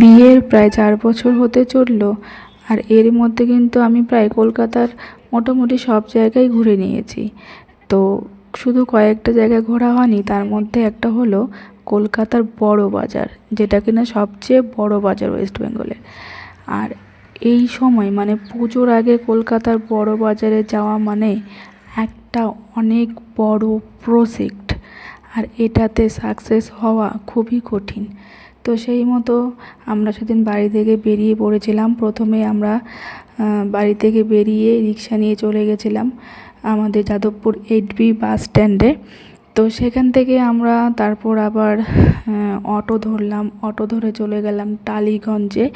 বিয়ের প্রায় চার বছর হতে চলল, আর এর মধ্যে কিন্তু আমি প্রায় কলকাতার মোটামুটি সব জায়গায় ঘুরে নিয়েছি। তো শুধু কয়েকটা জায়গায় ঘোরা হয়নি, তার মধ্যে একটা হলো কলকাতার বড় বাজার, যেটা কিনা সবচেয়ে বড় বাজার ওয়েস্ট বেঙ্গলের। আর এই সময় মানে পুজোর আগে কলকাতার বড় বাজারে যাওয়া মানে একটা অনেক বড় প্রজেক্ট, আর এটাতে সাকসেস হওয়া খুবই কঠিন। তো সেই মতো আমরা সেদিন বাড়ি থেকে বেরিয়ে পড়েছিলাম। প্রথমে আমরা বাড়ি থেকে বেরিয়ে রিক্সা নিয়ে চলে গেছিলাম আমাদের যাদবপুর এইট বি বাস স্ট্যান্ডে। তো সেখান থেকে আমরা তারপর আবার অটো ধরলাম। অটো ধরে চলে গেলাম টালিগঞ্জে।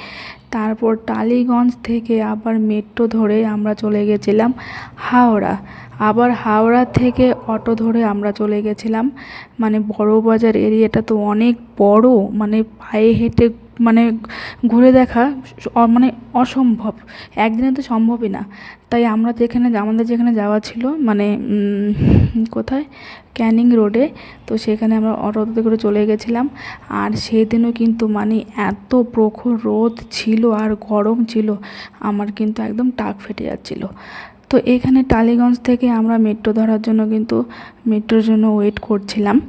তারপর টালিগঞ্জ থেকে আবার মেট্রো ধরে আমরা চলে গেছিলাম হাওড়া। আবার হাওড়া থেকে অটো ধরে আমরা চলে গেছিলাম। মানে বড়বাজার এরিয়াটা তো অনেক বড় মানে পায়ে হেঁটে মানে ঘুরে দেখা মানে অসম্ভব। একদিনে তো সম্ভবই না। তাই আমরা যেখানে আমাদের যেখানে যাওয়া ছিল মানে কোথায়? ক্যানিং রোডে। তো সেখানে আমরা অটোতে করে চলে গেছিলাম। আর সেদিনও কিন্তু মানে এত প্রখর রোদ ছিল আর গরম ছিল, আমার কিন্তু একদম টাক ফেটে যাচ্ছিল। তো এখানে টালিগঞ্জ থেকে আমরা মেট্রো ধরার জন্য কিন্তু মেট্রোর জন্য ওয়েট করছিলাম।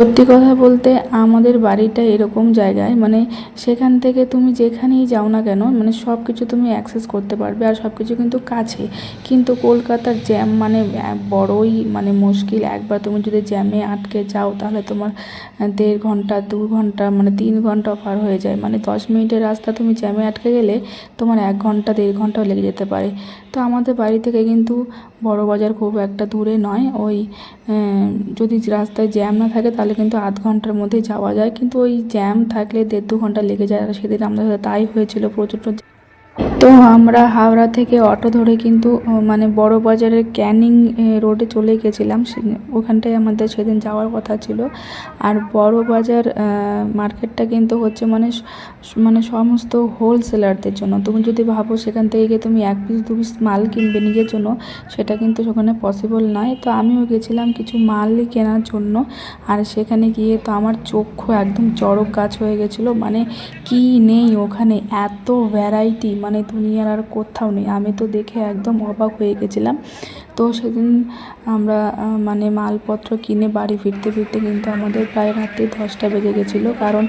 সত্যি কথা বলতে আমাদের বাড়িটা এরকম জায়গায় মানে সেখান থেকে তুমি যেখানেই যাও না কেন মানে সব কিছু তুমি অ্যাক্সেস করতে পারবে আর সব কিছু কিন্তু কাছে। কিন্তু কলকাতার জ্যাম মানে বড়ই মানে মুশকিল। একবার তুমি যদি জ্যামে আটকে যাও, তাহলে তোমার দেড় ঘণ্টা, দু ঘণ্টা মানে তিন ঘণ্টা পার হয়ে যায়। মানে দশ মিনিটের রাস্তা তুমি জ্যামে আটকে গেলে, তোমার এক ঘণ্টা, দেড় ঘন্টাও লেগে যেতে পারে। তো আমাদের বাড়ি থেকে কিন্তু বড় বাজার খুব একটা দূরে নয়। ওই যদি রাস্তায় জ্যাম না থাকে তাহলে কিন্তু আধ ঘণ্টার মধ্যে যাওয়া যায়। কিন্তু ওই জ্যাম থাকলে দেড় দু ঘণ্টা লেগে যায়। আর সেদিন আমাদের তাই হয়েছিল প্রচণ্ড তো আমরা হাওড়া থেকে অটো ধরে কিন্তু মানে বড় বাজারের ক্যানিং রোডে চলে গেছিলাম। ওখানটায় আমাদের সেদিন যাওয়ার কথা ছিল। আর বড় বাজার মার্কেটটা কিন্তু হচ্ছে মানে মানে সমস্ত হোলসেলারদের জন্য। তুমি যদি ভাবো সেখান থেকে গিয়ে তুমি এক পিস, দু পিস মাল কিনবে নিজের জন্য, সেটা কিন্তু সেখানে পসিবল নয়। তো আমিও গেছিলাম কিছু মাল কেনার জন্য। আর সেখানে গিয়ে তো আমার চক্ষু একদম চড়ক গাছ হয়ে গেছিল। মানে কি নেই ওখানে? এত ভ্যারাইটি মানে দুনিয়ার আর কোথাও নেই। আমি তো দেখে একদম অবাক হয়ে গেছিলাম। তো সেদিন আমরা মানে মালপত্র কিনে বাড়ি ফিরতে ফিরতে কিন্তু আমাদের প্রায় রাত্রি দশটা বেজে গেছিল। কারণ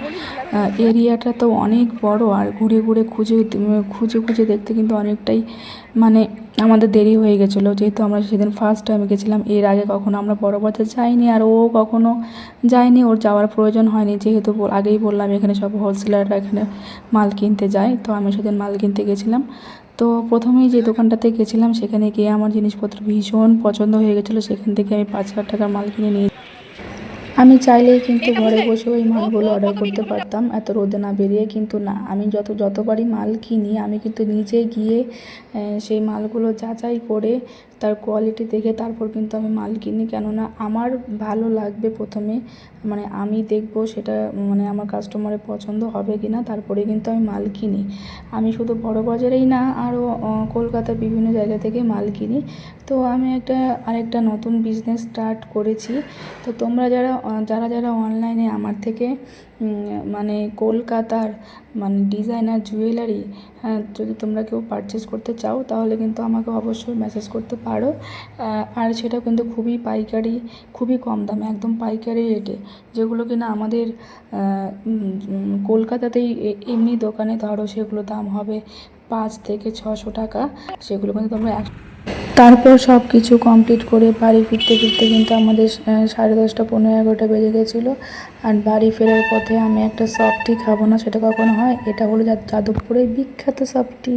এরিয়াটা তো অনেক বড় আর ঘুরে ঘুরে খুঁজে খুঁজে খুঁজে দেখতে কিন্তু অনেকটাই মানে আমাদের দেরি হয়ে গেছিল, যেহেতু আমরা সেদিন ফার্স্ট টাইম গেছিলাম, এর আগে কখনো আমরা বড় বাজার যাইনি আর ও কখনো যায়নি, ওর যাওয়ার প্রয়োজন হয়নি, যেহেতু আগেই বললাম এখানে সব হোলসেলাররা এখানে মাল কিনতে যায়, তো আমি সেদিন মাল কিনতে গেছিলাম। তো প্রথমেই যে দোকানটাতে গেছিলাম, সেখানে গিয়ে আমার জিনিসপত্র ভীষণ পছন্দ হয়ে গেছিল, সেখান থেকে আমি পাঁচ হাজার টাকার মাল কিনে নিয়ে আমি চাইলেই কিন্তু ঘরে বসে ওই মালগুলো অর্ডার করতে পারতাম এত রোদে না বেরিয়ে। কিন্তু না আমি যত যতবারই মাল কিনি আমি কিন্তু নিজে গিয়ে সেই মালগুলো যাচাই করে তার কোয়ালিটি দেখে তারপর কিন্তু আমি মাল কিনি। কেননা আমার ভালো লাগবে প্রথমে মানে আমি দেখব সেটা মানে আমার কাস্টমারের পছন্দ হবে কি না তারপরে কিন্তু আমি মাল কিনি। আমি শুধু বড় বাজারেই না, আরও কলকাতার বিভিন্ন জায়গা থেকে মাল কিনি। তো আমি একটা, আরেকটা নতুন বিজনেস স্টার্ট করেছি। তো তোমরা যারা যারা যারা অনলাইনে আমার থেকে মানে কলকাতার মানে ডিজাইনার জুয়েলারি হ্যাঁ যদি তোমরা কেউ পারচেস করতে চাও, তাহলে কিন্তু আমাকে অবশ্যই মেসেজ করতে পারো। আর সেটা কিন্তু খুবই পাইকারি, খুবই কম দামে, একদম পাইকারি রেটে যেগুলো কিনা আমাদের কলকাতাতেই এমনি দোকানে ধরো সেগুলো দাম হবে পাঁচ থেকে ছশো টাকা। সেগুলো কিন্তু তোমরা এক তারপর সব কিছু কমপ্লিট করে বাড়ি ফিরতে ফিরতে কিন্তু আমাদের সাড়ে দশটা, পনেরো, এগারোটা বেজে গেছিল। আর বাড়ি ফেরার পথে আমি একটা সফটি খাব না, সেটা কখনো হয়? এটা হলো যাদবপুরের বিখ্যাত সফটি